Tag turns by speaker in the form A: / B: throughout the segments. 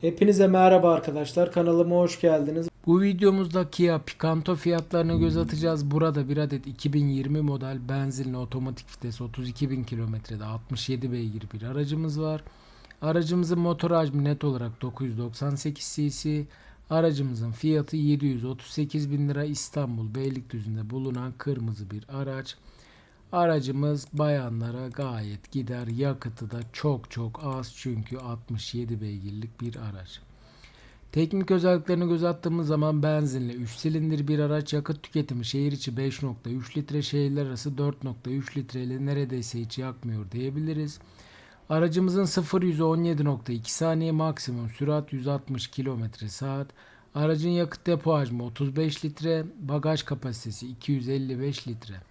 A: Hepinize merhaba arkadaşlar. Kanalıma hoş geldiniz. Bu videomuzda Kia Picanto fiyatlarına göz atacağız. Burada bir adet 2020 model benzinli otomatik vites 32.000 kilometrede 67 beygir bir aracımız var. Aracımızın motor hacmi net olarak 998 cc. Aracımızın fiyatı 738 bin lira İstanbul Beylikdüzü'nde bulunan kırmızı bir araç. Aracımız bayanlara gayet gider. Yakıtı da çok çok az çünkü 67 beygirlik bir araç. Teknik özelliklerine göz attığımız zaman benzinli 3 silindir bir araç yakıt tüketimi şehir içi 5.3 litre şehirler arası 4.3 litre ile neredeyse hiç yakmıyor diyebiliriz. Aracımızın 0 100'ü 17.2 saniye maksimum sürat 160 km saat. Aracın yakıt depo hacmi 35 litre, bagaj kapasitesi 255 litre.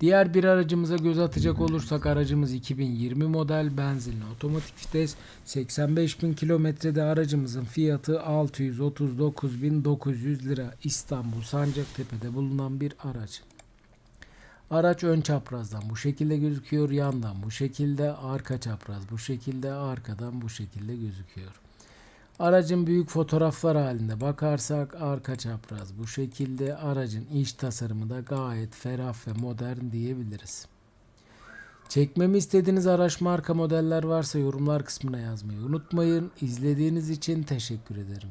A: Diğer bir aracımıza göz atacak olursak aracımız 2020 model benzinli otomatik vites 85.000 kilometrede aracımızın fiyatı 639.900 lira İstanbul Sancaktepe'de bulunan bir araç. Araç ön çaprazdan bu şekilde gözüküyor, yandan bu şekilde, arka çapraz bu şekilde, arkadan bu şekilde gözüküyor. Aracın büyük fotoğraflar halinde bakarsak arka çapraz bu şekilde aracın iç tasarımı da gayet ferah ve modern diyebiliriz. Çekmemi istediğiniz araç marka modeller varsa yorumlar kısmına yazmayı unutmayın. İzlediğiniz için teşekkür ederim.